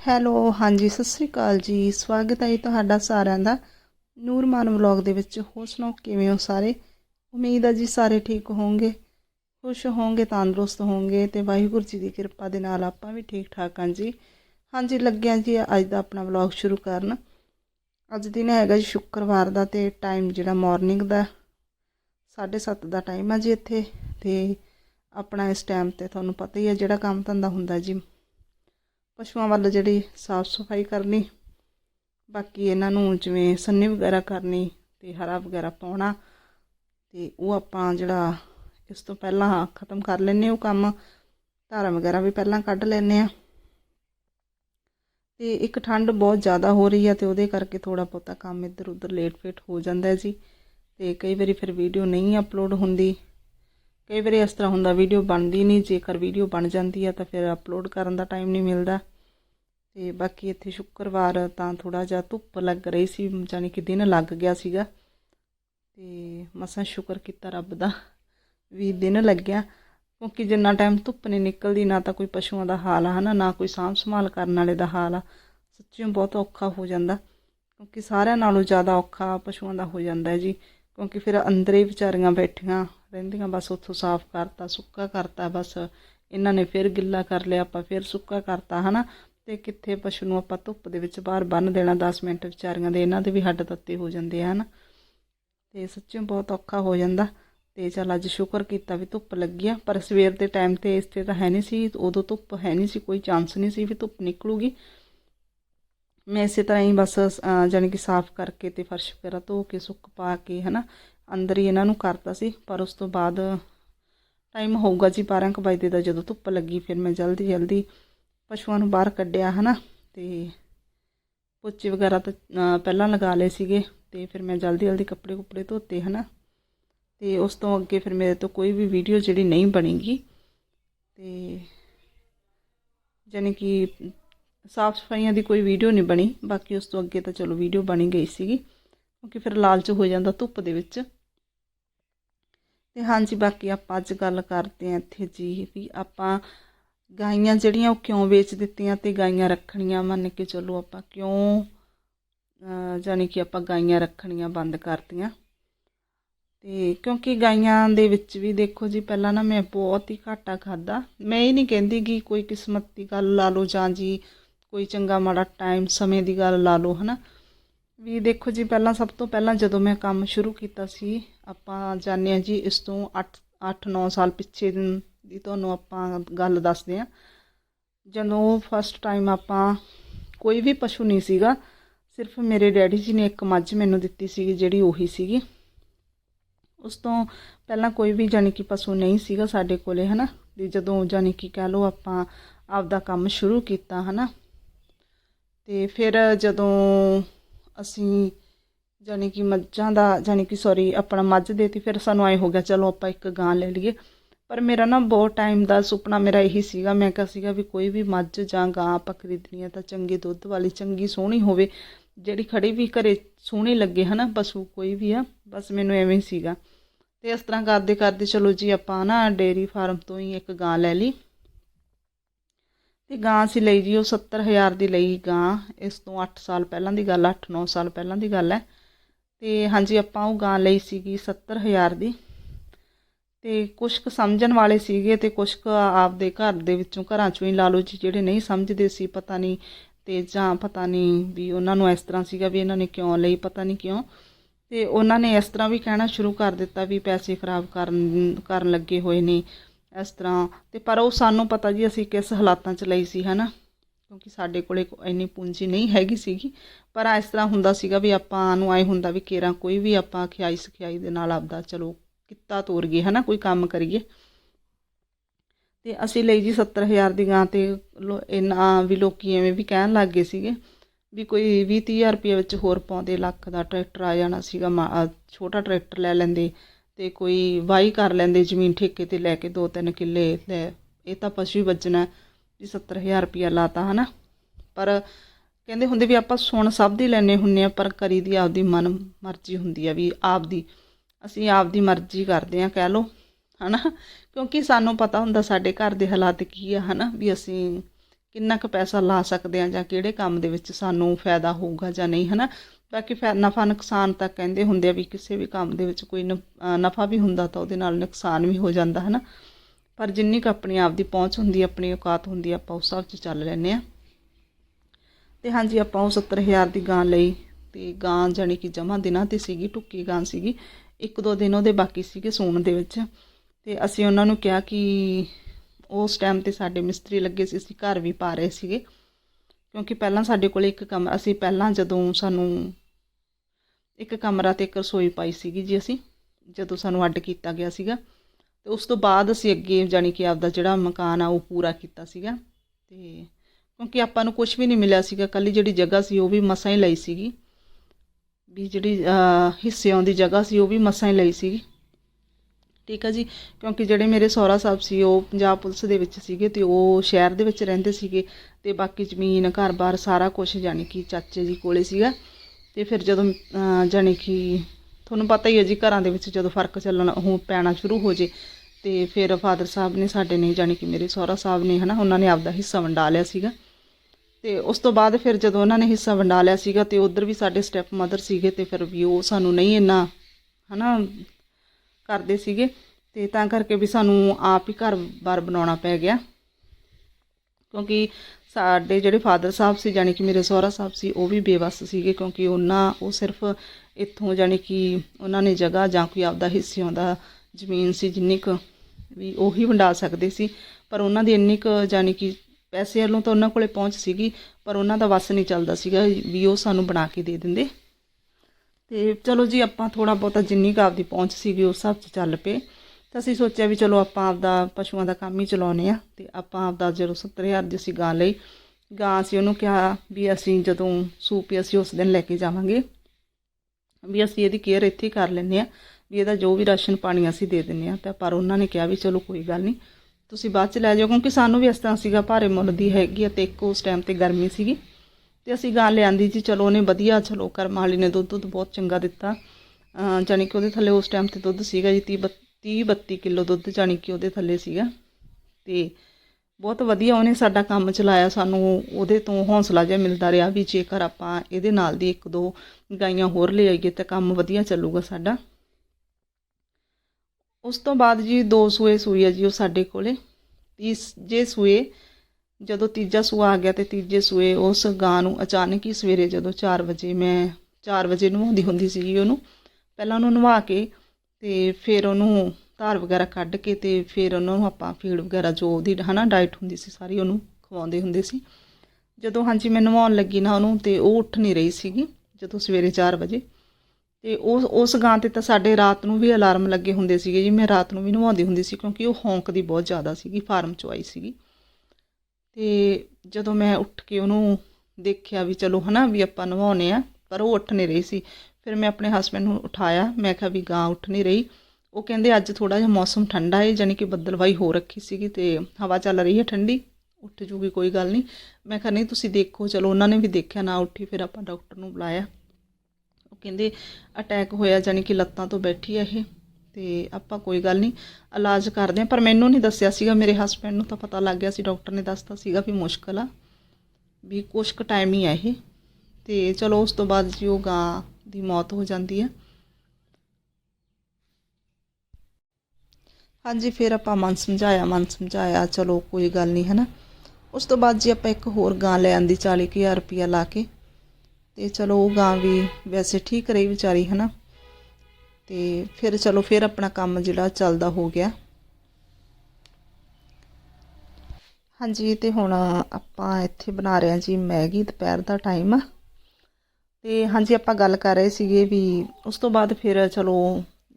Hello, ਹਾਂਜੀ, ਸਤਿ ਸ੍ਰੀ ਅਕਾਲ ਜੀ। ਸਵਾਗਤ ਹੈ ਜੀ ਤੁਹਾਡਾ ਸਾਰਿਆਂ ਦਾ। ਨੂਰਮਾਨ ਵਲੌਗ ਦੇ ਵਿੱਚ ਹੋਰ ਸੁਣਾਓ, ਕਿਵੇਂ ਹੋ ਸਾਰੇ? ਉਮੀਦ ਹੈ ਜੀ ਸਾਰੇ ਠੀਕ ਹੋਵੋਗੇ। ਖੁਸ਼ ਹੋਵੋਗੇ, ਤੰਦਰੁਸਤ ਹੋਵੋਗੇ ਤੇ ਵਾਹਿਗੁਰੂ ਜੀ ਦੀ ਕਿਰਪਾ ਦੇ ਨਾਲ ਆਪਾਂ ਵੀ ਠੀਕ ਠਾਕ ਹਾਂ ਜੀ। ਹਾਂਜੀ, ਲੱਗਿਆ ਜੀ ਅੱਜ ਦਾ ਆਪਣਾ ਵਲੌਗ ਸ਼ੁਰੂ ਕਰਨ। ਅੱਜ ਦਿਨ ਹੈਗਾ ਜੀ ਸ਼ੁੱਕਰਵਾਰ ਦਾ ਤੇ ਟਾਈਮ ਜਿਹੜਾ ਮਾਰਨਿੰਗ ਦਾ 7:30 ਦਾ ਟਾਈਮ ਆ ਜੀ ਇੱਥੇ ਤੇ ਆਪਣਾ ਇਸ ਟਾਈਮ ਤੇ ਤੁਹਾਨੂੰ ਪਤਾ ਹੀ ਹੈ ਜਿਹੜਾ ਕੰਮ ਧੰਦਾ ਹੁੰਦਾ ਜੀ। ਪਸ਼ੂਆਂ ਵੱਲ ਜਿਹੜੀ ਸਾਫ਼ ਸਫ਼ਾਈ ਕਰਨੀ, ਬਾਕੀ ਇਹਨਾਂ ਨੂੰ ਜਿਵੇਂ ਸੰਨੀ ਵਗੈਰਾ ਕਰਨੀ ਤੇ ਹਰਾ ਵਗੈਰਾ ਪਾਉਣਾ, ਤੇ ਉਹ ਆਪਾਂ ਜਿਹੜਾ ਇਸ ਤੋਂ ਪਹਿਲਾਂ ਖਤਮ ਕਰ ਲੈਨੇ ਉਹ ਕੰਮ, ਧਾਰਾਂ ਵਗੈਰਾ ਵੀ ਪਹਿਲਾਂ ਕੱਢ ਲੈਨੇ ਆ ਤੇ ਇੱਕ ਠੰਡ ਬਹੁਤ ਜ਼ਿਆਦਾ ਹੋ ਰਹੀ ਆ ਤੇ ਉਹਦੇ ਕਰਕੇ ਥੋੜਾ ਬਹੁਤਾ ਕੰਮ ਇੱਧਰ ਉੱਧਰ ਲੇਟ ਫੇਟ ਹੋ ਜਾਂਦਾ ਜੀ। ਤੇ ਕਈ ਵਾਰੀ ਫਿਰ ਵੀਡੀਓ ਨਹੀਂ ਅਪਲੋਡ ਹੁੰਦੀ, ਕਈ ਵਾਰੀ ਇਸ ਤਰ੍ਹਾਂ ਹੁੰਦਾ ਵੀਡੀਓ ਬਣਦੀ ਨਹੀਂ, ਜੇਕਰ ਵੀਡੀਓ ਬਣ ਜਾਂਦੀ ਆ ਤਾਂ ਫਿਰ ਅਪਲੋਡ ਕਰਨ ਦਾ ਟਾਈਮ ਨਹੀਂ ਮਿਲਦਾ। ਤੇ ਬਾਕੀ ਇੱਥੇ ਸ਼ੁੱਕਰਵਾਰ ਤਾਂ ਥੋੜਾ ਜਿਹਾ ਧੁੱਪ ਲੱਗ ਰਹੀ ਸੀ ਜਾਨੀ ਕਿ ਦਿਨ ਲੱਗ ਗਿਆ ਸੀਗਾ। ਤੇ ਮਸਾਂ ਸ਼ੁਕਰ ਕੀਤਾ ਰੱਬ ਦਾ ਵੀ ਦਿਨ ਲੱਗਿਆ, ਕਿਉਂਕਿ ਜਿੰਨਾ ਟਾਈਮ ਧੁੱਪ ਨਹੀਂ ਨਿਕਲਦੀ, ਨਾ ਤਾਂ ਕੋਈ ਪਸ਼ੂਆਂ ਦਾ ਹਾਲ ਆ, ਹਨਾ, ਨਾ ਕੋਈ ਸਾਂਭ ਸੰਭਾਲ ਕਰਨ ਵਾਲੇ ਦਾ ਹਾਲ ਆ। ਸੱਚੀਓ ਬਹੁਤ ਔਖਾ ਹੋ ਜਾਂਦਾ, ਕਿਉਂਕਿ ਸਾਰਿਆਂ ਨਾਲੋਂ ਜ਼ਿਆਦਾ ਔਖਾ ਪਸ਼ੂਆਂ ਦਾ ਹੋ ਜਾਂਦਾ ਹੈ ਜੀ, ਕਿਉਂਕਿ ਫਿਰ ਅੰਦਰ ਹੀ ਵਿਚਾਰੀਆਂ ਬੈਠੀਆਂ ਰਹਿੰਦੀਆਂ, ਬਸ ਉੱਥੋਂ ਸਾਫ਼ ਕਰਤਾ, ਸੁੱਕਾ ਕਰਤਾ, ਬਸ ਇਹਨਾਂ ਨੇ ਫਿਰ ਗਿੱਲਾ ਕਰ ਲਿਆ, ਆਪਾਂ ਫਿਰ ਸੁੱਕਾ ਕਰਤਾ, ਹਨਾ। ਤੇ ਕਿੱਥੇ ਪਸ਼ੂ ਨੂੰ ਆਪਾਂ ਧੁੱਪ ਦੇ ਵਿੱਚ ਬਾਹਰ ਬੰਨ ਦੇਣਾ 10 ਮਿੰਟ ਵਿਚਾਰੀਆਂ ਦੇ ਇਹਨਾਂ ਦੇ ਵੀ ਹੱਡ ਤੱਤੇ ਹੋ ਜਾਂਦੇ ਹਨ। ਤੇ ਸੱਚੀ ਬਹੁਤ ਔਖਾ ਹੋ ਜਾਂਦਾ। ਤੇ ਚਲ ਅੱਜ ਸ਼ੁਕਰ ਕੀਤਾ ਵੀ ਧੁੱਪ ਲੱਗੀ ਆ, ਪਰ ਸਵੇਰ ਦੇ ਟਾਈਮ ਤੇ ਇਸ ਤੇ ਤਾਂ ਹੈ ਨਹੀਂ ਸੀ, ਉਦੋਂ ਧੁੱਪ ਹੈ ਨਹੀਂ ਸੀ, ਕੋਈ ਚਾਂਸ ਨਹੀਂ ਸੀ ਵੀ ਧੁੱਪ ਨਿਕਲੂਗੀ। ਮੈਂ ਇਸੇ ਤਰ੍ਹਾਂ ਹੀ ਬਸ ਜਾਨੀ ਕਿ ਸਾਫ਼ ਕਰਕੇ ਤੇ ਫਰਸ਼ ਵਗੈਰਾ ਧੋ ਕੇ, ਸੁੱਕ ਪਾ ਕੇ, ਹਨਾ, ਅੰਦਰ ਹੀ ਇਹਨਾਂ ਨੂੰ ਕਰਤਾ ਸੀ। ਪਰ ਉਸ ਤੋਂ ਬਾਅਦ ਟਾਈਮ ਹੋਊਗਾ ਜੀ 12 ਕੁ ਵਜੇ ਦਾ, ਜਦੋਂ ਧੁੱਪ ਲੱਗੀ, ਫਿਰ ਮੈਂ ਜਲਦੀ ਜਲਦੀ ਪਸ਼ੂਆਂ ਨੂੰ ਬਾਹਰ ਕੱਢਿਆ, ਹਨਾ? ਤੇ ਪੋਚੇ ਵਗੈਰਾ ਤਾਂ ਪਹਿਲਾਂ ਲਗਾ ਲਏ ਸੀਗੇ ਤੇ ਫਿਰ ਮੈਂ ਜਲਦੀ ਜਲਦੀ ਕੱਪੜੇ ਕੁਪੜੇ ਧੋਤੇ, ਹਨਾ? ਤੇ ਉਸ ਤੋਂ ਅੱਗੇ ਫਿਰ ਮੇਰੇ ਤੋਂ ਕੋਈ ਵੀ ਵੀਡੀਓ ਜਿਹੜੀ ਨਹੀਂ ਬਣੇਗੀ। ਤੇ ਜਾਨੀ ਕਿ ਸਾਫ਼ ਸਫਾਈਆਂ ਦੀ ਕੋਈ ਵੀਡੀਓ ਨਹੀਂ ਬਣੀ, ਬਾਕੀ ਉਸ ਤੋਂ ਅੱਗੇ ਤਾਂ ਚਲੋ ਵੀਡੀਓ ਬਣੀ ਗਈ ਸੀਗੀ, ਕਿਉਂਕਿ ਫਿਰ ਲਾਲਚ ਹੋ ਜਾਂਦਾ ਧੁੱਪ ਦੇ ਵਿੱਚ। ਤੇ ਹਾਂਜੀ, ਬਾਕੀ ਆਪਾਂ ਅੱਜ ਗੱਲ ਕਰਦੇ ਆਂ ਇੱਥੇ ਜੀ ਵੀ ਆਪਾਂ ਗਾਈਆਂ ਜਿਹੜੀਆਂ ਉਹ ਕਿਉਂ ਵੇਚ ਦਿੱਤੀਆਂ ਤੇ ਗਾਈਆਂ ਰੱਖਣੀਆਂ ਮੰਨ ਕੇ ਚੱਲੋ ਆਪਾਂ ਕਿਉਂ ਜਾਨੀ ਕਿ ਆਪਾਂ ਗਾਈਆਂ ਰੱਖਣੀਆਂ ਬੰਦ ਕਰਤੀਆਂ। ਤੇ ਕਿਉਂਕਿ ਗਾਈਆਂ ਦੇ ਵਿੱਚ ਵੀ ਦੇਖੋ ਜੀ, ਪਹਿਲਾਂ ਨਾ ਮੈਂ ਬਹੁਤ ਹੀ ਘਾਟਾ ਖਾਦਾ ਮੈਂ ਇਹ ਨਹੀਂ ਕਹਿੰਦੀ ਕਿ ਕੋਈ ਕਿਸਮਤ ਦੀ ਗੱਲ ਲਾ ਲਓ ਜਾਂ ਜੀ ਕੋਈ ਚੰਗਾ ਮਾੜਾ ਟਾਈਮ ਸਮੇਂ ਦੀ ਗੱਲ ਲਾ ਲਓ, ਹਨਾ। ਵੀ ਦੇਖੋ ਜੀ, ਪਹਿਲਾਂ ਸਭ ਤੋਂ ਪਹਿਲਾਂ ਜਦੋਂ ਮੈਂ ਕੰਮ ਸ਼ੁਰੂ ਕੀਤਾ ਸੀ, ਆਪਾਂ ਜਾਣਿਆ ਜੀ ਇਸ ਤੋਂ 8 8-9 ਸਾਲ ਪਿੱਛੇ ਦੀ ਤੁਹਾਨੂੰ ਆਪਾਂ ਗੱਲ ਦੱਸਦੇ ਆ ਜਦੋਂ ਫਸਟ ਟਾਈਮ ਆਪਾਂ ਕੋਈ ਵੀ ਪਸ਼ੂ ਨਹੀਂ ਸੀਗਾ, ਸਿਰਫ ਮੇਰੇ ਡੈਡੀ ਜੀ ਨੇ ਇੱਕ ਮੱਝ ਮੈਨੂੰ ਦਿੱਤੀ ਸੀਗੀ, ਜਿਹੜੀ ਉਹੀ ਸੀਗੀ। ਉਸ ਤੋਂ ਪਹਿਲਾਂ ਕੋਈ ਵੀ ਜਾਨੀ ਕਿ ਪਸ਼ੂ ਨਹੀਂ ਸੀਗਾ ਸਾਡੇ ਕੋਲੇ, ਹਨਾ? ਤੇ ਜਦੋਂ ਜਾਨੀ ਕਿ ਕਹਿ ਲਓ ਆਪਾਂ ਆਪਦਾ ਕੰਮ ਸ਼ੁਰੂ ਕੀਤਾ, ਹਨਾ? ਤੇ ਫਿਰ ਜਦੋਂ ਅਸੀਂ ਜਾਨੀ ਕਿ ਮੱਝਾਂ ਦਾ ਜਾਨੀ ਕਿ ਸੌਰੀ ਆਪਣਾ ਮੱਝ ਦੇਤੀ ਫਿਰ ਸਾਨੂੰ ਐ ਹੋ ਗਿਆ, ਚਲੋ ਆਪਾਂ ਇੱਕ ਗਾਂ ਲੈ ਲਈਏ। ਪਰ ਮੇਰਾ ਨਾ ਬਹੁਤ ਟਾਈਮ ਦਾ ਸੁਪਨਾ ਮੇਰਾ ਇਹੀ ਸੀਗਾ, ਮੈਂ ਕਿਹਾ ਸੀਗਾ ਵੀ ਕੋਈ ਵੀ ਮੱਝ ਜਾਂ ਗਾਂ ਆਪਾਂ ਖਰੀਦਣੀ ਹੈ ਤਾਂ ਚੰਗੇ ਦੁੱਧ ਵਾਲੀ, ਚੰਗੀ ਸੋਹਣੀ ਹੋਵੇ, ਜਿਹੜੀ ਖੜੀ ਵੀ ਘਰੇ ਸੋਹਣੀ ਲੱਗੇ ਹਨਾ, ਪਸ਼ੂ ਕੋਈ ਵੀ ਆ, ਬਸ ਮੈਨੂੰ ਐਵੇਂ ਹੀ ਸੀਗਾ। ਤੇ ਇਸ ਤਰ੍ਹਾਂ ਕਰਦੇ ਕਰਦੇ ਚਲੋ ਜੀ ਆਪਾਂ ਨਾ ਡੇਰੀ ਫਾਰਮ ਤੋਂ ਹੀ ਇੱਕ ਗਾਂ ਲੈ ਲਈ। ਤੇ ਗਾਂ ਸੀ ਲਈ ਜੀ, ਉਹ 70000 ਦੀ ਲਈ ਗਾਂ, ਇਸ ਤੋਂ 8 ਸਾਲ ਪਹਿਲਾਂ ਦੀ ਗੱਲ 8-9 ਸਾਲ ਪਹਿਲਾਂ ਦੀ ਗੱਲ ਹੈ। ਤੇ ਹਾਂਜੀ, ਆਪਾਂ ਉਹ ਗਾਂ ਲਈ ਸੀਗੀ 70000 ਦੀ। ਤੇ ਕੁਝ ਕੁ ਸਮਝਣ ਵਾਲੇ ਸੀਗੇ ਤੇ ਕੁਝ ਕੁ ਆਪਦੇ ਘਰ ਦੇ ਵਿੱਚੋਂ ਘਰਾਂ ਚੋਂ ਹੀ ਲਾ ਲਓ ਜੀ ਜਿਹੜੇ ਨਹੀਂ ਸਮਝਦੇ ਸੀ, ਪਤਾ ਨਹੀਂ ਤੇ ਜਾਂ ਪਤਾ ਨਹੀਂ ਵੀ ਉਹਨਾਂ ਨੂੰ ਇਸ ਤਰ੍ਹਾਂ ਸੀਗਾ ਵੀ ਇਹਨਾਂ ਨੇ ਕਿਉਂ ਲਈ, ਪਤਾ ਨਹੀਂ ਕਿਉਂ। ਤੇ ਉਹਨਾਂ ਨੇ ਇਸ ਤਰ੍ਹਾਂ ਵੀ ਕਹਿਣਾ ਸ਼ੁਰੂ ਕਰ ਦਿੱਤਾ ਵੀ ਪੈਸੇ ਖਰਾਬ ਕਰਨ ਕਰਨ ਲੱਗੇ ਹੋਏ ਨੇ ਇਸ ਤਰ੍ਹਾਂ। ਤੇ ਪਰ ਉਹ ਸਾਨੂੰ ਪਤਾ ਜੀ ਅਸੀਂ ਕਿਸ ਹਾਲਾਤਾਂ 'ਚ ਲਈ ਸੀ, ਹਨਾ? ਕਿਉਂਕਿ ਸਾਡੇ ਕੋਲੇ ਇੰਨੀ ਪੂੰਜੀ ਨਹੀਂ ਹੈਗੀ ਸੀਗੀ। ਪਰ ਇਸ ਤਰ੍ਹਾਂ ਹੁੰਦਾ ਸੀਗਾ ਵੀ ਆਪਾਂ ਨੂੰ ਐ ਹੁੰਦਾ ਵੀ ਕੇਰਾ ਕੋਈ ਵੀ ਆਪਾਂ ਖਿਆਈ ਸਖਿਆਈ ਦੇ ਨਾਲ ਆਪਦਾ ਚਲੋ ਕਿੱਤਾ ਤੋਰ ਗਏ ਹਨਾ, ਕੋਈ ਕੰਮ ਕਰੀਏ। ਤੇ ਅਸੀਂ ਲਈ ਜੀ 70000 ਦੀ ਗਾਂ ਤੇ ਇੰਨਾ ਵੀ ਲੋਕੀ ਐਵੇਂ ਵੀ ਕਹਿਣ ਲੱਗ ਗਏ ਸੀਗੇ ਵੀ ਕੋਈ 20 30000 ਰੁਪਏ ਵਿੱਚ ਹੋਰ ਪਾਉਂਦੇ, ਲੱਖ ਦਾ ਟਰੈਕਟਰ ਆ ਜਾਣਾ ਸੀਗਾ ਛੋਟਾ ਟਰੈਕਟਰ ਲੈ ਲੈਂਦੇ ਤੇ ਕੋਈ ਵਾਈ ਕਰ ਲੈਂਦੇ ਜ਼ਮੀਨ ਠੇਕੇ ਤੇ ਲੈ ਕੇ 2-3 ਕਿੱਲੇ ਲੈ, ਇਹ ਤਾਂ ਪਸ਼ੂ ਹੀ ਵੱਜਣਾ ਵੀ 70000 ਰੁਪਇਆ ਲਾਤਾ, ਹਨਾ। ਪਰ ਕਹਿੰਦੇ ਹੁੰਦੇ ਵੀ ਆਪਾਂ ਸੁਣ ਸਭ ਦੀ ਲੈਣੇ ਹੁੰਨੇ ਆ ਪਰ ਕਰੀ ਦੀ ਆਪਦੀ ਮਨ ਮਰਜ਼ੀ ਹੁੰਦੀ ਆ ਵੀ ਆਪਦੀ। ਅਸੀਂ ਆਪਦੀ ਮਰਜ਼ੀ ਕਰਦੇ ਆ ਕਹਿ ਲਓ, ਹਨਾ? ਕਿਉਂਕਿ ਸਾਨੂੰ ਪਤਾ ਹੁੰਦਾ ਸਾਡੇ ਘਰ ਦੇ ਹਾਲਾਤ ਕੀ ਆ, ਹਨਾ? ਵੀ ਅਸੀਂ ਕਿੰਨਾ ਕੁ ਪੈਸਾ ਲਾ ਸਕਦੇ ਆ ਜਾਂ ਕਿਹੜੇ ਕੰਮ ਦੇ ਵਿੱਚ ਸਾਨੂੰ ਫਾਇਦਾ ਹੋਊਗਾ ਜਾਂ ਨਹੀਂ, ਹਨਾ? ਬਾਕੀ ਫਾ, ਨਫਾ ਨੁਕਸਾਨ ਤਾਂ ਕਹਿੰਦੇ ਹੁੰਦੇ ਆ ਵੀ ਕਿਸੇ ਵੀ ਕੰਮ ਦੇ ਵਿੱਚ ਕੋਈ ਨਫਾ ਵੀ ਹੁੰਦਾ ਤਾਂ ਉਹਦੇ ਨਾਲ ਨੁਕਸਾਨ ਵੀ ਹੋ ਜਾਂਦਾ, ਹਨਾ? ਪਰ ਜਿੰਨੀ ਕੁ ਆਪਣੀ ਆਪ ਦੀ ਪਹੁੰਚ ਹੁੰਦੀ ਆਪਣੀ ਔਕਾਤ ਹੁੰਦੀ ਆਪਾਂ ਉਸ ਹਿਸਾਬ 'ਚ ਚੱਲ ਲੈਂਦੇ ਆ ਤੇ ਹਾਂਜੀ, ਆਪਾਂ ਉਹ 70000 ਦੀ ਗਾਂ ਲਈ, ਤੇ ਗਾਂ ਜਾਣੀ ਕਿ ਜਮਾ ਦਿਨਾਂ ਤੇ ਸੀਗੀ, ਟੁੱਕੀ ਗਾਂ ਸੀਗੀ। ਇੱਕ ਦੋ ਦਿਨ ਉਹਦੇ ਬਾਕੀ ਸੀਗੇ ਸੂਣ ਦੇ ਵਿੱਚ। ਤੇ ਅਸੀਂ ਉਹਨਾਂ ਨੂੰ ਕਿਹਾ ਕਿ ਉਸ ਟਾਈਮ ਤੇ ਸਾਡੇ ਮਿਸਤਰੀ ਲੱਗੇ ਸੀ, ਅਸੀਂ ਘਰ ਵੀ ਪਾ ਰਹੇ ਸੀਗੇ। ਕਿਉਂਕਿ ਪਹਿਲਾਂ ਸਾਡੇ ਕੋਲ ਇੱਕ ਕਮਰਾ ਅਸੀਂ ਪਹਿਲਾਂ ਜਦੋਂ ਸਾਨੂੰ ਇੱਕ ਕਮਰਾ ਤੇ ਇੱਕ ਰਸੋਈ ਪਾਈ ਸੀਗੀ ਜੀ ਅਸੀਂ, ਜਦੋਂ ਸਾਨੂੰ ਅੱਡ ਕੀਤਾ ਗਿਆ ਸੀਗਾ। ਤੇ ਉਸ ਤੋਂ ਬਾਅਦ ਅਸੀਂ ਅੱਗੇ ਜਾਣੀ ਕਿ ਆਪਦਾ ਜਿਹੜਾ ਮਕਾਨ ਆ, ਉਹ ਪੂਰਾ ਕੀਤਾ ਸੀਗਾ। ਤੇ ਕਿਉਂਕਿ ਆਪਾਂ ਨੂੰ ਕੁਝ ਵੀ ਨਹੀਂ ਮਿਲਿਆ ਸੀਗਾ, ਕੱਲੀ ਜਿਹੜੀ ਜਗ੍ਹਾ ਸੀ, ਉਹ ਵੀ ਮਸਾਂ ਹੀ ਲਈ ਸੀਗੀ। ਵੀ ਜਿਹੜੀ ਅਹ, ਹਿੱਸਿਆਂ ਦੀ ਜਗ੍ਹਾ ਸੀ ਉਹ ਵੀ ਮਸਾਂ ਹੀ ਲਈ ਸੀਗੀ। ਠੀਕ ਆ ਜੀ? ਕਿਉਂਕਿ ਜਿਹੜੇ ਮੇਰੇ ਸਹੁਰਾ ਸਾਹਿਬ ਸੀ ਉਹ ਪੰਜਾਬ ਪੁਲਿਸ ਦੇ ਵਿੱਚ ਸੀਗੇ ਤੇ ਉਹ ਸ਼ਹਿਰ ਦੇ ਵਿੱਚ ਰਹਿੰਦੇ ਸੀਗੇ ਤੇ ਬਾਕੀ ਜ਼ਮੀਨ ਘਰ-ਬਾਰ ਸਾਰਾ ਕੁਝ ਜਾਣੀ ਕਿ ਚਾਚੇ ਜੀ ਕੋਲੇ ਸੀਗਾ। ਤੇ ਫਿਰ ਜਦੋਂ ਅਹ, ਜਾਣੀ ਕਿ ਤੁਹਾਨੂੰ ਪਤਾ ਹੀ ਹੈ ਜੀ ਘਰਾਂ ਦੇ ਵਿੱਚ ਜਦੋਂ ਫ਼ਰਕ ਚੱਲਣਾ ਉਹ ਪੈਣਾ ਸ਼ੁਰੂ ਹੋ ਜੇ ਤੇ ਫਿਰ ਫਾਦਰ ਸਾਹਿਬ ਨੇ ਸਾਡੇ ਨੇ ਜਾਣੀ ਕਿ ਮੇਰੇ ਸਹੁਰਾ ਸਾਹਿਬ ਨੇ ਹਨਾ ਉਹਨਾਂ ਨੇ ਆਪਦਾ ਹਿੱਸਾ ਵੰਡਾ ਲਿਆ ਸੀਗਾ। ਤੇ ਉਸ ਤੋਂ ਬਾਅਦ ਫਿਰ ਜਦੋਂ ਉਹਨਾਂ ਨੇ ਹਿੱਸਾ ਵੰਡਾ ਲਿਆ ਸੀਗਾ ਤੇ ਉਧਰ ਵੀ ਸਾਡੇ ਸਟੈਪ ਮਦਰ ਸੀਗੇ ਤੇ ਫਿਰ ਵੀ ਉਹ ਸਾਨੂੰ ਨਹੀਂ ਇੰਨਾ, ਹਨਾ, ਕਰਦੇ ਸੀਗੇ। ਤੇ ਤਾਂ ਕਰਕੇ ਵੀ ਸਾਨੂੰ ਆਪ ਹੀ ਘਰ-ਬਾਰ ਬਣਾਉਣਾ ਪੈ ਗਿਆ। ਕਿਉਂਕਿ ਸਾਡੇ ਜਿਹੜੇ ਫਾਦਰ ਸਾਹਿਬ ਸੀ, ਜਾਣੀ ਕਿ ਮੇਰੇ ਸਹੁਰਾ ਸਾਹਿਬ ਸੀ, ਉਹ ਵੀ ਬੇਵਸ ਸੀਗੇ ਕਿਉਂਕਿ ਉਹਨਾਂ, ਉਹ ਸਿਰਫ ਇੱਥੋਂ ਜਾਣੀ ਕਿ ਉਹਨਾਂ ਨੇ ਜਗ੍ਹਾ ਜਾਂ ਕੋਈ ਆਪਦਾ ਹਿੱਸਿਆਂ ਦਾ ਜ਼ਮੀਨ ਸੀ ਜਿੰਨੀ ਕੁ ਵੀ ਉਹੀ ਵੰਡਾ ਸਕਦੇ ਸੀ। ਪਰ ਉਹਨਾਂ ਦੀ ਇੰਨੀ ਕੁ ਜਾਣੀ ਕਿ ਪੈਸੇ ਵੱਲੋਂ ਤਾਂ ਉਹਨਾਂ ਕੋਲੇ ਪਹੁੰਚ ਸੀਗੀ, ਪਰ ਉਹਨਾਂ ਦਾ ਵੱਸ ਨਹੀਂ ਚੱਲਦਾ ਸੀਗਾ ਵੀ ਉਹ ਸਾਨੂੰ ਬਣਾ ਕੇ ਦੇ ਦਿੰਦੇ। ਤੇ ਚਲੋ ਜੀ, ਆਪਾਂ ਥੋੜਾ ਬਹੁਤਾ ਜਿੰਨੀ ਕੁ ਆਪਦੀ ਪਹੁੰਚ ਸੀਗੀ ਉਸ ਹਿਸਾਬ 'ਚ ਚੱਲ ਪਏ। ਤਾਂ ਅਸੀਂ ਸੋਚਿਆ ਵੀ ਚਲੋ ਆਪਾਂ ਆਪਦਾ ਪਸ਼ੂਆਂ ਦਾ ਕੰਮ ਹੀ ਚਲਾਉਨੇ ਆ ਤੇ ਆਪਾਂ ਆਪਦਾ ਜਦੋਂ 70000 ਦੀ ਅਸੀਂ ਗਾਂ ਲਈ, ਗਾਂ ਅਸੀਂ ਉਹਨੂੰ ਕਿਹਾ ਵੀ ਅਸੀਂ ਜਦੋਂ ਸੂਪੀ ਅਸੀਂ ਉਸ ਦਿਨ ਲੈ ਕੇ ਜਾਵਾਂਗੇ, ਵੀ ਅਸੀਂ ਇਹਦੀ ਕੇਅਰ ਇੱਥੇ ਹੀ ਕਰ ਲੈਂਦੇ ਆ ਵੀ ਇਹਦਾ ਜੋ ਵੀ ਰਾਸ਼ਨ ਪਾਣੀ ਅਸੀਂ ਦੇ ਦਿੰਨੇ ਆ ਤਾਂ ਪਰ ਉਹਨਾਂ ਨੇ ਕਿਹਾ ਵੀ ਚਲੋ ਕੋਈ ਗੱਲ ਨਹੀਂ ਤੁਸੀਂ ਬਾਅਦ ਚ ਲੈ ਜਾਓ ਕਿਉਂਕਿ ਸਾਨੂੰ ਵੀ ਇਸ ਤਰ੍ਹਾਂ ਸੀਗਾ ਭਾਰੇ ਮੁੱਲ ਦੀ ਹੈਗੀ ਆ ਤੇ ਇੱਕ ਉਸ ਟਾਈਮ ਤੇ ਗਰਮੀ ਸੀਗੀ। ਤੇ ਅਸੀਂ ਗਾਂ ਲਿਆਂਦੀ ਜੀ, ਚਲੋ ਉਹਨੇ ਵਧੀਆ, ਚਲੋ ਕਰਮ ਵਾਲੀ ਨੇ ਦੁੱਧ ਦੁੱਧ ਬਹੁਤ ਚੰਗਾ ਦਿੱਤਾ। ਅਹ ਜਾਣੀ ਕਿ ਉਹਦੇ ਥੱਲੇ ਉਸ ਟਾਈਮ ਤੇ ਦੁੱਧ ਸੀਗਾ ਜੀ 30 30 32 ਕਿਲੋ ਦੁੱਧ ਜਾਣੀ ਕਿ ਉਹਦੇ ਥੱਲੇ ਸੀਗਾ। ਤੇ ਬਹੁਤ ਵਧੀਆ ਉਹਨੇ ਸਾਡਾ ਕੰਮ ਚਲਾਇਆ, ਸਾਨੂੰ ਉਹਦੇ ਤੋਂ ਹੌਸਲਾ ਜਿਹਾ ਮਿਲਦਾ ਰਿਹਾ ਵੀ ਜੇਕਰ ਆਪਾਂ ਇਹਦੇ ਨਾਲ ਦੀ ਇੱਕ ਦੋ ਗਾਈਆਂ ਹੋਰ ਲੈ ਆਈਏ ਤਾਂ ਕੰਮ ਵਧੀਆ ਚੱਲੂਗਾ ਸਾਡਾ। ਉਸ ਤੋਂ ਬਾਅਦ ਜੀ ਦੋ ਸੂਏ ਸੂਈ ਆ ਜੀ ਉਹ ਸਾਡੇ ਕੋਲੇ। ਤੀਜੇ ਸੂਏ, ਜਦੋਂ ਤੀਜਾ ਸੂਆ ਆ ਗਿਆ ਤੇ ਤੀਜੇ ਸੂਏ ਉਸ ਗਾਂ ਨੂੰ ਅਚਾਨਕ ਹੀ ਸਵੇਰੇ ਜਦੋਂ 4 ਵਜੇ ਮੈਂ 4 ਵਜੇ ਨਵਾਉਂਦੀ ਹੁੰਦੀ ਸੀਗੀ ਉਹਨੂੰ, ਪਹਿਲਾਂ ਉਹਨੂੰ ਨਵਾ ਕੇ ਤੇ ਫਿਰ ਉਹਨੂੰ ਧਾਰ ਵਗੈਰਾ ਕੱਢ ਕੇ ਤੇ ਫਿਰ ਉਹਨਾਂ ਨੂੰ ਆਪਾਂ ਫੀਡ ਵਗੈਰਾ ਜੋ ਉਹਦੀ ਹਨਾ ਡਾਈਟ ਹੁੰਦੀ ਸੀ ਸਾਰੀ ਉਹਨੂੰ ਖਵਾਉਂਦੇ ਹੁੰਦੇ ਸੀ। ਜਦੋਂ ਹਾਂਜੀ ਮੈਂ ਨਵਾਉਣ ਲੱਗੀ ਨਾ ਉਹਨੂੰ ਤੇ ਉਹ ਉੱਠ ਨਹੀਂ ਰਹੀ ਸੀਗੀ, ਜਦੋਂ ਸਵੇਰੇ 4 ਵਜੇ। ਤੇ ਉਸ ਉਸ ਗਾਂ ਤੇ ਤਾਂ ਸਾਡੇ ਰਾਤ ਨੂੰ ਵੀ ਅਲਾਰਮ ਲੱਗੇ ਹੁੰਦੇ ਸੀਗੇ ਜੀ, ਮੈਂ ਰਾਤ ਨੂੰ ਵੀ ਨਵਾਉਂਦੀ ਹੁੰਦੀ ਸੀ ਕਿਉਂਕਿ ਉਹ ਹੌਂਕਦੀ ਬਹੁਤ ਜ਼ਿਆਦਾ ਸੀਗੀ, ਫਾਰਮ ਚੋਂ ਆਈ ਸੀਗੀ। ਤੇ ਜਦੋਂ ਮੈਂ ਉੱਠ ਕੇ ਉਹਨੂੰ ਦੇਖਿਆ ਵੀ ਚਲੋ ਹਨਾ ਵੀ ਆਪਾਂ ਨਵਾਉਨੇ ਆ ਪਰ ਉਹ ਉੱਠ ਨਹੀਂ ਰਹੀ ਸੀ। ਫਿਰ ਮੈਂ ਆਪਣੇ ਹਸਬੰਡ ਨੂੰ ਉਠਾਇਆ, ਮੈਂ ਕਿਹਾ ਵੀ ਗਾਂ ਉੱਠ ਨਹੀਂ ਰਹੀ। ਉਹ ਕਹਿੰਦੇ ਅੱਜ ਥੋੜਾ ਜਿਹਾ ਮੌਸਮ ਠੰਡਾ ਹੈ ਯਾਨੀ ਕਿ ਬੱਦਲਵਾਈ ਹੋ ਰੱਖੀ ਸੀਗੀ ਤੇ ਹਵਾ ਚੱਲ ਰਹੀ ਹੈ ਠੰਡੀ, ਉੱਠ ਜੂਗੀ ਕੋਈ ਗੱਲ ਨਹੀਂ। ਮੈਂ ਕਿਹਾ ਨਹੀਂ ਤੁਸੀਂ ਦੇਖੋ, ਚਲੋ ਉਹਨਾਂ ਨੇ ਵੀ ਦੇਖਿਆ ਨਾ ਉੱਠੀ, ਫਿਰ ਆਪਾਂ ਡਾਕਟਰ ਨੂੰ ਬੁਲਾਇਆ। ਕਹਿੰਦੇ ਅਟੈਕ ਹੋਇਆ ਜਾਨੀ ਕਿ ਲੱਤਾਂ ਤੋਂ ਬੈਠੀ ਹੈ ਇਹ, ਤੇ ਆਪਾਂ ਕੋਈ ਗੱਲ ਨਹੀਂ, ਇਲਾਜ ਕਰਦੇ ਆ ਪਰ ਮੈਨੂੰ ਨਹੀਂ ਦੱਸਿਆ ਸੀਗਾ, ਮੇਰੇ ਹਸਬੰਡ ਨੂੰ ਤਾਂ ਪਤਾ ਲੱਗ ਗਿਆ ਸੀ ਡਾਕਟਰ ਨੇ ਦੱਸਤਾ ਸੀਗਾ ਵੀ ਮੁਸ਼ਕਲ ਆ, ਵੀ ਕੁਛ ਕੁ ਟਾਈਮ ਹੀ ਆ ਇਹ। ਤੇ ਚਲੋ ਉਸ ਤੋਂ ਬਾਅਦ ਜੀ ਉਹ ਗਾਂ ਦੀ ਮੌਤ ਹੋ ਜਾਂਦੀ ਆ। ਹਾਂਜੀ, ਫਿਰ ਆਪਾਂ ਮਨ ਸਮਝਾਇਆ ਮਨ ਸਮਝਾਇਆ, ਚਲੋ ਕੋਈ ਗੱਲ ਨਹੀਂ ਹੈ ਨਾ ਉਸ ਤੋਂ ਬਾਅਦ ਜੀ ਆਪਾਂ ਇੱਕ ਹੋਰ ਗਾਂ ਲੈ ਆਂਦੀ 40000 ਰੁਪਇਆ ਲਾ ਕੇ। ਤੇ ਚਲੋ ਉਹ ਗਾਂ ਵੀ ਵੈਸੇ ਠੀਕ ਰਹੀ ਵਿਚਾਰੀ ਹੈ ਨਾ ਤੇ ਫਿਰ ਚਲੋ ਫਿਰ ਆਪਣਾ ਕੰਮ ਜਿਹੜਾ ਚੱਲਦਾ ਹੋ ਗਿਆ। ਹਾਂਜੀ, ਤੇ ਹੁਣ ਆਪਾਂ ਇੱਥੇ ਬਣਾ ਰਹੇ ਹਾਂ ਜੀ ਮੈਗੀ, ਦੁਪਹਿਰ ਦਾ ਟਾਈਮ ਆ ਤੇ ਹਾਂਜੀ, ਆਪਾਂ ਗੱਲ ਕਰ ਰਹੇ ਸੀਗੇ ਵੀ ਉਸ ਤੋਂ ਬਾਅਦ ਫਿਰ ਚਲੋ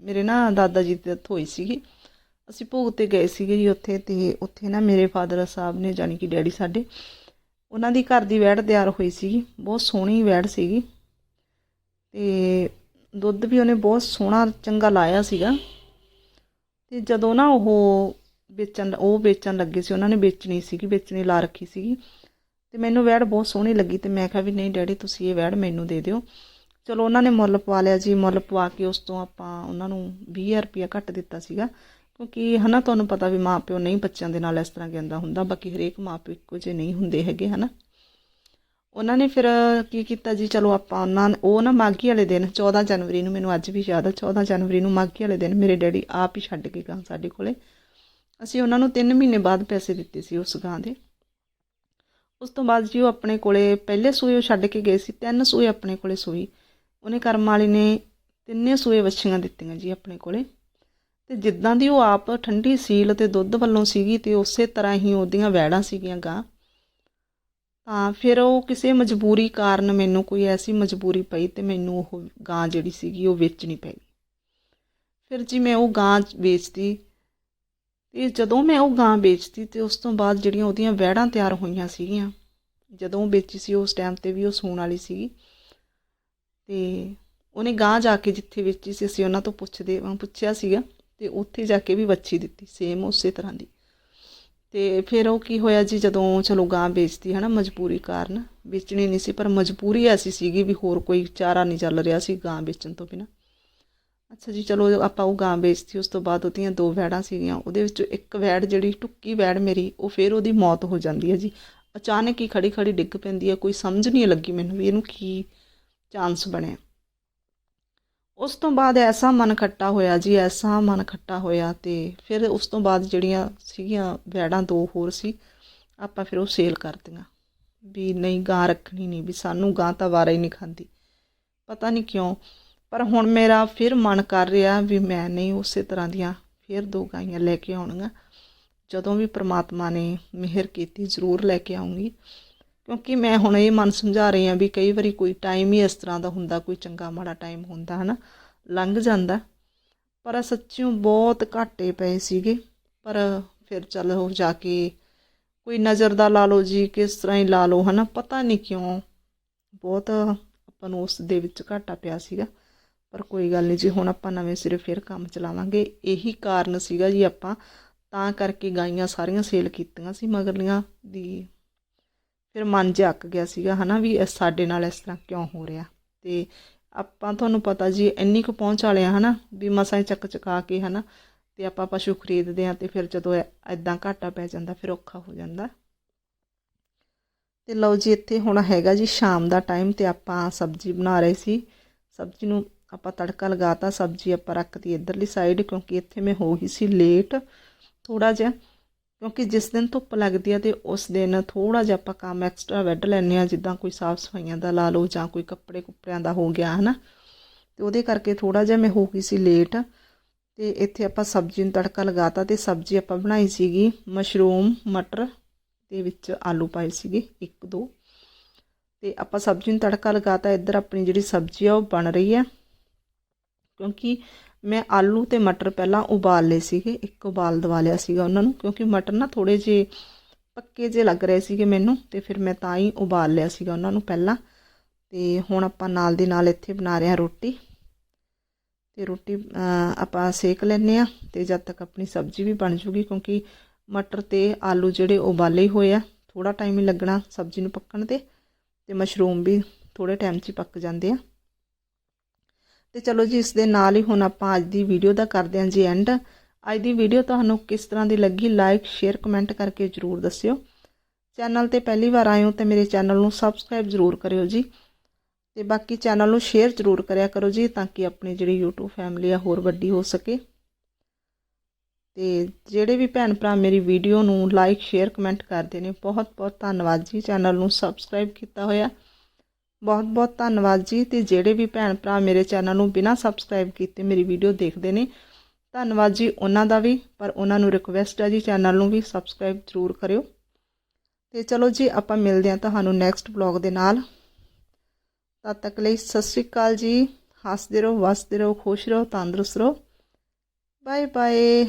ਮੇਰੇ ਨਾ ਦਾਦਾ ਜੀ ਦੀ ਡੈਥ ਹੋਈ ਸੀਗੀ। ਅਸੀਂ ਭੋਗ ਤੇ ਗਏ ਸੀਗੇ ਜੀ ਉੱਥੇ ਤੇ ਉੱਥੇ ਨਾ ਮੇਰੇ ਫਾਦਰ ਸਾਹਿਬ ਨੇ ਜਾਨੀ ਕਿ ਡੈਡੀ ਸਾਡੇ ਉਹਨਾਂ ਦੀ ਘਰ ਦੀ ਵੈੜ ਤਿਆਰ ਹੋਈ ਸੀਗੀ, ਬਹੁਤ ਸੋਹਣੀ ਵੈੜ ਸੀਗੀ ਤੇ ਦੁੱਧ ਵੀ ਉਹਨੇ ਬਹੁਤ ਸੋਹਣਾ ਚੰਗਾ ਲਾਇਆ ਸੀਗਾ ਤੇ ਜਦੋਂ ਨਾ ਉਹ ਵੇਚਣ ਉਹ ਵੇਚਣ ਲੱਗੇ ਸੀ, ਉਹਨਾਂ ਨੇ ਵੇਚਣੀ ਸੀਗੀ, ਵੇਚਣੀ ਲਾ ਰੱਖੀ ਸੀਗੀ ਤੇ ਮੈਨੂੰ ਵੈੜ ਬਹੁਤ ਸੋਹਣੀ ਲੱਗੀ ਤੇ ਮੈਂ ਕਿਹਾ ਵੀ ਨਹੀਂ ਡੈਡੀ, ਤੁਸੀਂ ਇਹ ਵੈੜ ਮੈਨੂੰ ਦੇ ਦਿਓ। ਚਲੋ ਉਹਨਾਂ ਨੇ ਮੁੱਲ ਪਵਾ ਲਿਆ ਜੀ, ਮੁੱਲ ਪਵਾ ਕੇ ਉਸ ਤੋਂ ਆਪਾਂ ਉਹਨਾਂ ਨੂੰ 20000 ਰੁਪਇਆ ਘੱਟ ਦਿੱਤਾ ਸੀਗਾ। ਕਿਉਂਕਿ ਹਨਾ, ਤੁਹਾਨੂੰ ਪਤਾ ਵੀ ਮਾਪਿਓ ਨਹੀਂ ਬੱਚਿਆਂ ਦੇ ਨਾਲ ਇਸ ਤਰ੍ਹਾਂ ਕਹਿੰਦਾ ਹੁੰਦਾ, ਬਾਕੀ ਹਰੇਕ ਮਾਪਿਓ ਇੱਕੋ ਜਿਹੇ ਨਹੀਂ ਹੁੰਦੇ ਹੈਗੇ, ਹਨਾ। ਉਹਨਾਂ ਨੇ ਫਿਰ ਕੀ ਕੀਤਾ ਜੀ, ਚਲੋ ਆਪਾਂ ਉਹਨਾਂ ਉਹ ਨਾ ਮਾਘੀ ਵਾਲੇ ਦਿਨ 14 ਜਨਵਰੀ ਨੂੰ, ਮੈਨੂੰ ਅੱਜ ਵੀ ਯਾਦ ਆ 14 ਜਨਵਰੀ ਨੂੰ ਮਾਘੀ ਵਾਲੇ ਦਿਨ ਮੇਰੇ ਡੈਡੀ ਆਪ ਹੀ ਛੱਡ ਕੇ ਗਾਂ ਸਾਡੇ ਕੋਲੇ। ਅਸੀਂ ਉਹਨਾਂ ਨੂੰ 3 ਮਹੀਨੇ ਬਾਅਦ ਪੈਸੇ ਦਿੱਤੇ ਸੀ ਉਸ ਗਾਂ ਦੇ। ਉਸ ਤੋਂ ਬਾਅਦ ਜੀ ਉਹ ਆਪਣੇ ਕੋਲੇ, ਪਹਿਲੇ ਸੂਏ ਉਹ ਛੱਡ ਕੇ ਗਏ ਸੀ, ਤਿੰਨ ਸੂਏ ਆਪਣੇ ਕੋਲੇ ਸੂਈ। ਉਹਨੇ ਕਰਮ ਵਾਲੀ ਨੇ ਤਿੰਨੇ ਸੂਏ ਵੱਛੀਆਂ ਦਿੱਤੀਆਂ ਜੀ ਆਪਣੇ ਕੋਲੇ। ਤੇ ਜਿੱਦਾਂ ਦੀ ਉਹ ਆਪ ਠੰਡੀ ਸੀਲ ਤੇ ਦੁੱਧ ਵੱਲੋਂ ਸੀਗੀ ਤੇ ਉਸੇ ਤਰ੍ਹਾਂ ਹੀ ਉਹਦੀਆਂ ਵੈੜਾਂ ਸੀਗੀਆਂ ਗਾਂ। ਤਾਂ ਫਿਰ ਉਹ ਕਿਸੇ ਮਜਬੂਰੀ ਕਾਰਨ ਮੈਨੂੰ ਕੋਈ ਐਸੀ ਮਜਬੂਰੀ ਪਈ ਤੇ ਮੈਨੂੰ ਉਹ ਗਾਂ ਜਿਹੜੀ ਸੀਗੀ ਉਹ ਵੇਚਣੀ ਪੈ ਫਿਰ ਜੀ ਮੈਂ ਉਹ ਗਾਂ ਵੇਚਤੀ ਤੇ ਜਦੋਂ ਮੈਂ ਉਹ ਗਾਂ ਵੇਚਤੀ ਤੇ ਉਸ ਤੋਂ ਬਾਅਦ ਜਿਹੜੀਆਂ ਉਹਦੀਆਂ ਵੈੜਾਂ ਤਿਆਰ ਹੋਈਆਂ ਸੀਗੀਆਂ, ਜਦੋਂ ਵੇਚੀ ਸੀ ਉਸ ਟਾਈਮ ਤੇ ਵੀ ਉਹ ਸੂਣ ਵਾਲੀ ਸੀਗੀ ਤੇ ਉਹਨੇ ਗਾਂ ਜਾ ਕੇ ਜਿੱਥੇ ਵੇਚੀ ਸੀ ਅਸੀਂ ਉਹਨਾਂ ਤੋਂ ਪੁੱਛਦੇ, ਪੁੱਛਿਆ ਸੀਗਾ ਤੇ ਉੱਥੇ ਜਾ ਕੇ ਵੀ ਵੱਛੀ ਦਿੱਤੀ ਸੇਮ ਉਸੇ ਤਰ੍ਹਾਂ ਦੀ। ਤੇ ਫਿਰ ਉਹ ਕੀ ਹੋਇਆ ਜੀ, ਜਦੋਂ ਚਲੋ ਗਾਂ ਵੇਚਤੀ ਹਨਾ ਮਜਬੂਰੀ ਕਾਰਨ, ਵੇਚਣੀ ਨਹੀਂ ਸੀ, ਪਰ ਮਜਬੂਰੀ ਐਸੀ ਸੀਗੀ ਵੀ ਹੋਰ ਕੋਈ ਚਾਰਾ ਨਹੀਂ ਚੱਲ ਰਿਹਾ ਸੀ ਗਾਂ ਵੇਚਣ ਤੋਂ ਬਿਨਾ। ਅੱਛਾ ਜੀ, ਚਲੋ ਆਪਾਂ ਉਹ ਗਾਂ ਵੇਚਤੀ, ਉਸ ਤੋਂ ਬਾਅਦ ਉਹਦੀਆਂ ਦੋ ਵੈੜਾਂ ਸੀਗੀਆਂ, ਉਹਦੇ ਵਿੱਚੋਂ ਇੱਕ ਵੈੜ ਜਿਹੜੀ ਟੁੱਕੀ ਵੈੜ ਮੇਰੀ, ਉਹ ਫਿਰ ਉਹਦੀ ਮੌਤ ਹੋ ਜਾਂਦੀ ਹੈ ਜੀ। ਅਚਾਨਕ ਹੀ ਖੜੀ ਖੜੀ ਡਿੱਗ ਪੈਂਦੀ ਹੈ, ਕੋਈ ਸਮਝ ਨਹੀਂ ਲੱਗੀ ਮੈਨੂੰ ਵੀ ਇਹਨੂੰ ਕੀ ਚਾਂਸ ਬਣਿਆ। ਉਸ ਤੋਂ ਬਾਅਦ ਐਸਾ ਮਨ ਖੱਟਾ ਹੋਇਆ ਜੀ, ਐਸਾ ਮਨ ਖੱਟਾ ਹੋਇਆ ਤੇ ਫਿਰ ਉਸ ਤੋਂ ਬਾਅਦ ਜਿਹੜੀਆਂ ਸੀਗੀਆਂ ਵੈੜਾਂ ਦੋ ਹੋਰ ਸੀ, ਆਪਾਂ ਫਿਰ ਉਹ ਸੇਲ ਕਰਤੀਆਂ ਵੀ ਨਹੀਂ ਗਾਂ ਰੱਖਣੀ ਨਹੀਂ, ਵੀ ਸਾਨੂੰ ਗਾਂ ਤਾਂ ਵਾਰਾ ਹੀ ਨਹੀਂ ਖਾਂਦੀ। ਪਤਾ ਨਹੀਂ ਕਿਉਂ, ਪਰ ਹੁਣ ਮੇਰਾ ਫਿਰ ਮਨ ਕਰ ਰਿਹਾ ਵੀ ਮੈਂ ਨਹੀਂ ਉਸੇ ਤਰ੍ਹਾਂ ਦੀਆਂ ਫਿਰ ਦੋ ਗਾਈਆਂ ਲੈ ਕੇ ਆਉਣੀਆਂ। ਜਦੋਂ ਵੀ ਪ੍ਰਮਾਤਮਾ ਨੇ ਮਿਹਰ ਕੀਤੀ, ਜ਼ਰੂਰ ਲੈ ਕੇ ਆਉਂਗੀ ਕਿਉਂਕਿ ਮੈਂ ਹੁਣ ਇਹ ਮਨ ਸਮਝਾ ਰਹੀ ਹਾਂ ਵੀ ਕਈ ਵਾਰੀ ਕੋਈ ਟਾਈਮ ਹੀ ਇਸ ਤਰ੍ਹਾਂ ਦਾ ਹੁੰਦਾ, ਕੋਈ ਚੰਗਾ ਮਾੜਾ ਟਾਈਮ ਹੁੰਦਾ, ਹਨਾ, ਲੰਘ ਜਾਂਦਾ। ਪਰ ਸੱਚਿਓ ਬਹੁਤ ਘਾਟੇ ਪਏ ਸੀਗੇ। ਪਰ ਫਿਰ ਚੱਲ ਜਾ ਕੇ ਕੋਈ ਨਜ਼ਰ ਦਾ ਲਾ ਲਓ ਜੀ, ਕਿਸ ਤਰ੍ਹਾਂ ਹੀ ਲਾ ਲਓ, ਹਨਾ, ਪਤਾ ਨਹੀਂ ਕਿਉਂ। ਬਹੁਤ ਆਪਾਂ ਨੂੰ ਉਸ ਦੇ ਵਿੱਚ ਘਾਟਾ ਪਿਆ ਸੀਗਾ। ਪਰ ਕੋਈ ਗੱਲ ਨਹੀਂ ਜੀ, ਹੁਣ ਆਪਾਂ ਨਵੇਂ ਸਿਰੇ ਫਿਰ ਕੰਮ ਚਲਾਵਾਂਗੇ। ਇਹੀ ਕਾਰਨ ਸੀਗਾ ਜੀ ਆਪਾਂ, ਤਾਂ ਕਰਕੇ ਗਾਈਆਂ ਸਾਰੀਆਂ ਸੇਲ ਕੀਤੀਆਂ ਸੀ ਮਗਰਲੀਆਂ ਦੀ। ਫਿਰ ਮਨ ਜਿਹਾ ਅੱਕ ਗਿਆ ਸੀਗਾ, ਹਨਾ ਵੀ ਸਾਡੇ ਨਾਲ ਇਸ ਤਰ੍ਹਾਂ ਕਿਉਂ ਹੋ ਰਿਹਾ? ਤੇ ਆਪਾਂ ਤੁਹਾਨੂੰ ਪਤਾ ਜੀ, ਇੰਨੀ ਕੁ ਪਹੁੰਚ ਵਾਲੇ ਆ ਹਨਾ, ਵੀ ਮਸਾਂ ਹੀ ਚੱਕ ਚਕਾ ਕੇ ਹਨਾ, ਤੇ ਆਪਾਂ ਪਸ਼ੂ ਖਰੀਦਦੇ ਆ ਤੇ ਫਿਰ ਜਦੋਂ ਐਦਾਂ ਘਾਟਾ ਪੈ ਜਾਂਦਾ, ਫਿਰ ਔਖਾ ਹੋ ਜਾਂਦਾ। ਤੇ ਲਓ ਜੀ, ਇੱਥੇ ਹੁਣ ਹੈਗਾ ਜੀ ਸ਼ਾਮ ਦਾ ਟਾਈਮ ਤੇ ਆਪਾਂ ਸਬਜ਼ੀ ਬਣਾ ਰਹੇ ਸੀ। ਸਬਜ਼ੀ ਨੂੰ ਆਪਾਂ ਤੜਕਾ ਲਗਾਤਾ ਸਬਜ਼ੀ ਆਪਾਂ ਰੱਖਤੀ ਇਧਰਲੀ ਸਾਈਡ ਕਿਉਂਕਿ ਇੱਥੇ ਮੈਂ ਹੋ ਗਈ ਸੀ ਲੇਟ ਥੋੜਾ ਜਿਹਾ ਕਿਉਂਕਿ ਜਿਸ ਦਿਨ ਧੁੱਪ ਲੱਗਦੀ ਆ ਤੇ ਉਸ ਦਿਨ ਥੋੜਾ ਜਿਹਾ ਆਪਾਂ ਕੰਮ ਐਕਸਟਰਾ ਵੱਢ ਲੈਂਦੇ ਆ ਜਿੱਦਾਂ ਕੋਈ ਸਾਫ਼ ਸਫਾਈਆਂ ਦਾ ਲਾ ਲਓ ਜਾਂ ਕੋਈ ਕੱਪੜੇ ਕੁੱਪੜਿਆਂ ਦਾ ਹੋ ਗਿਆ, ਹਨਾ। ਤੇ ਉਹਦੇ ਕਰਕੇ ਥੋੜਾ ਜਿਹਾ ਮੈਂ ਹੋ ਗਈ ਸੀ ਲੇਟ ਤੇ ਇੱਥੇ ਆਪਾਂ ਸਬਜ਼ੀ ਨੂੰ ਤੜਕਾ ਲਗਾਤਾ ਤੇ ਸਬਜ਼ੀ ਆਪਾਂ ਬਣਾਈ ਸੀਗੀ ਮਸ਼ਰੂਮ, ਮਟਰ ਦੇ ਵਿੱਚ ਆਲੂ ਪਾਏ ਸੀਗੇ, ਇੱਕ, ਦੋ। ਤੇ ਆਪਾਂ ਸਬਜ਼ੀ ਨੂੰ ਤੜਕਾ ਲਗਾਤਾ, ਇੱਧਰ ਆਪਣੀ ਜਿਹੜੀ ਸਬਜ਼ੀ ਆ ਉਹ ਬਣ ਰਹੀ ਆ। ਕਿਉਂਕਿ ਮੈਂ ਆਲੂ ਤੇ ਮਟਰ ਪਹਿਲਾਂ ਉਬਾਲ ਲਏ ਸੀਗੇ, ਇੱਕ ਉਬਾਲ ਦਵਾ ਲਿਆ ਸੀਗਾ ਉਹਨਾਂ ਨੂੰ, ਕਿਉਂਕਿ ਮਟਰ ਨਾ ਥੋੜੇ ਜੇ ਪੱਕੇ ਜੇ ਲੱਗ ਰਹੇ ਸੀਗੇ ਮੈਨੂੰ, ਤੇ ਫਿਰ ਮੈਂ ਤਾਂ ਹੀ ਉਬਾਲ ਲਿਆ ਸੀਗਾ ਉਹਨਾਂ ਨੂੰ ਪਹਿਲਾਂ। ਤੇ ਹੁਣ ਆਪਾਂ ਨਾਲ ਦੀ ਨਾਲ ਇੱਥੇ ਬਣਾ ਰਹੇ ਹਾਂ ਰੋਟੀ। ਤੇ ਰੋਟੀ ਆਪਾਂ ਸੇਕ ਲੈਨੇ ਆ ਤੇ ਜਦ ਤੱਕ ਆਪਣੀ ਸਬਜ਼ੀ ਵੀ ਬਣ ਜੂਗੀ, ਕਿਉਂਕਿ ਮਟਰ ਤੇ ਆਲੂ ਜਿਹੜੇ ਉਬਾਲੇ ਹੋਏ ਆ ਥੋੜਾ ਟਾਈਮ ਹੀ ਲੱਗਣਾ ਸਬਜ਼ੀ ਨੂੰ ਪੱਕਣ ਤੇ ਤੇ ਮਸ਼ਰੂਮ ਵੀ ਥੋੜੇ ਟਾਈਮ 'ਚ ਹੀ ਪੱਕ ਜਾਂਦੇ ਆ। ਤੇ ਚਲੋ ਜੀ, ਇਸ ਦੇ ਨਾਲ ਹੀ ਹੁਣ ਆਪਾਂ ਅੱਜ ਦੀ ਵੀਡੀਓ ਦਾ ਕਰਦੇ ਹਾਂ ਜੀ ਐਂਡ ਅੱਜ ਦੀ ਵੀਡੀਓ ਤੁਹਾਨੂੰ ਕਿਸ ਤਰ੍ਹਾਂ ਦੀ ਲੱਗੀ ਲਾਈਕ ਸ਼ੇਅਰ ਕਮੈਂਟ ਕਰਕੇ ਜਰੂਰ ਦੱਸਿਓ। ਚੈਨਲ ਤੇ ਪਹਿਲੀ ਵਾਰ ਆਏ ਹੋ ਤੇ ਮੇਰੇ ਚੈਨਲ ਨੂੰ ਸਬਸਕ੍ਰਾਈਬ ਜਰੂਰ ਕਰਿਓ ਜੀ। ਤੇ ਬਾਕੀ ਚੈਨਲ ਨੂੰ ਸ਼ੇਅਰ ਜਰੂਰ ਕਰਿਆ ਕਰੋ ਜੀ, ਤਾਂ ਕਿ ਆਪਣੀ ਜਿਹੜੀ YouTube ਫੈਮਿਲੀ ਆ ਹੋਰ ਵੱਡੀ ਹੋ ਸਕੇ। ਤੇ ਜਿਹੜੇ ਵੀ ਭੈਣ ਭਰਾ ਮੇਰੀ ਵੀਡੀਓ ਨੂੰ ਲਾਈਕ ਸ਼ੇਅਰ ਕਮੈਂਟ ਕਰਦੇ ਨੇ ਬਹੁਤ ਬਹੁਤ ਧੰਨਵਾਦ ਜੀ। ਚੈਨਲ ਨੂੰ ਸਬਸਕ੍ਰਾਈਬ ਕੀਤਾ ਹੋਇਆ। ਬਹੁਤ ਬਹੁਤ ਧੰਨਵਾਦ ਜੀ ਤੇ ਜਿਹੜੇ ਵੀ ਭੈਣ ਭਰਾ ਮੇਰੇ ਚੈਨਲ ਨੂੰ ਬਿਨਾਂ ਸਬਸਕ੍ਰਾਈਬ ਕੀਤੇ ਮੇਰੀ ਵੀਡੀਓ ਦੇਖਦੇ ਨੇ, ਧੰਨਵਾਦ ਜੀ ਉਹਨਾਂ ਦਾ ਵੀ, ਪਰ ਉਹਨਾਂ ਨੂੰ ਰਿਕੁਐਸਟ ਹੈ ਜੀ ਚੈਨਲ ਨੂੰ ਵੀ ਸਬਸਕ੍ਰਾਈਬ ਜ਼ਰੂਰ ਕਰਿਓ। ਤੇ ਚਲੋ ਜੀ, ਆਪਾਂ ਮਿਲਦੇ ਹਾਂ ਤੁਹਾਨੂੰ ਨੈਕਸਟ ਬਲੌਗ ਦੇ ਨਾਲ। ਤਦ ਤੱਕ ਲਈ ਸਤਿ ਸ਼੍ਰੀ ਅਕਾਲ ਜੀ, ਹੱਸਦੇ ਰਹੋ, ਵਸਦੇ ਰਹੋ, ਖੁਸ਼ ਰਹੋ, ਤੰਦਰੁਸਤ ਰਹੋ। Bye bye